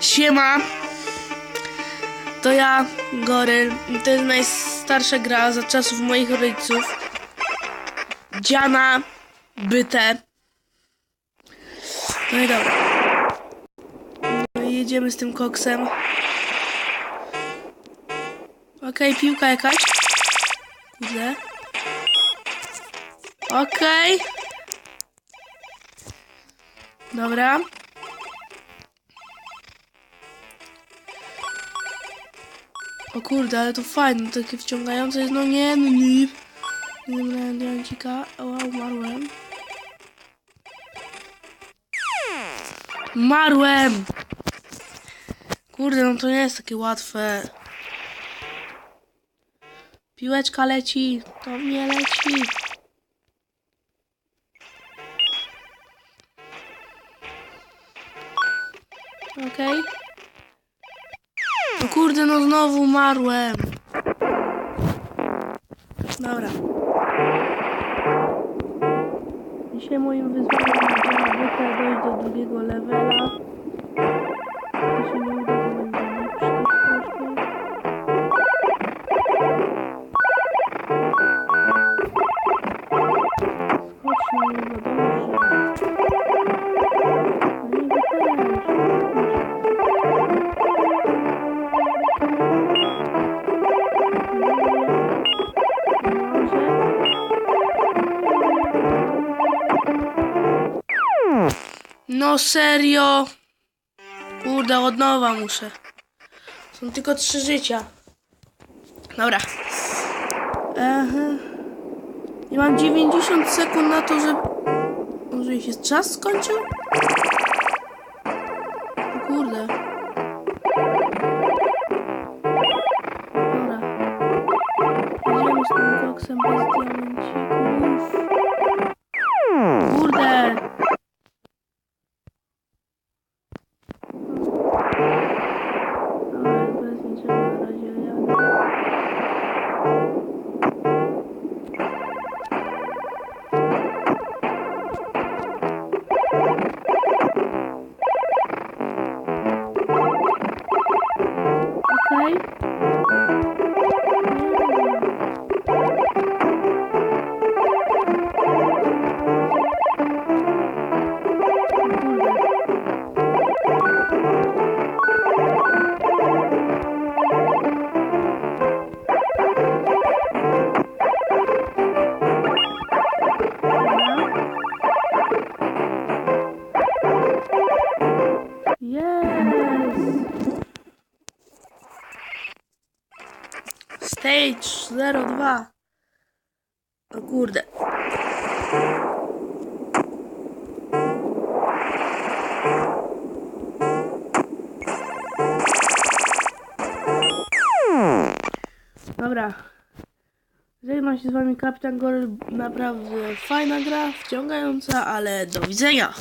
Siema. To ja, Goryl. To jest najstarsza gra za czasów moich rodziców. Dziana, byte. No i dobra. No i jedziemy z tym koksem. Okej, piłka jakaś. Kurde. Okej. Dobra. O kurde, ale to fajne, takie wciągające jest, no nie, no nie. Nie brałem diamencika, o, umarłem. Umarłem! Kurde, no to nie jest takie łatwe. Piłeczka leci, to mnie leci. Okej. O kurde, no znowu umarłem. Dobra. Dzisiaj moim wyzwaniem będzie dojść do drugiego levela. No serio? Kurde, od nowa muszę. Są tylko trzy życia. Dobra. Aha. I mam 90 sekund na to, że... Może się czas skończył? O kurde. Dobra. Jedziemy z tym koksem bez diamencików. Okej. Stage 02. O kurde. Dobra. Żegnam się z wami kapitan Goryl. Naprawdę fajna gra, wciągająca, ale do widzenia.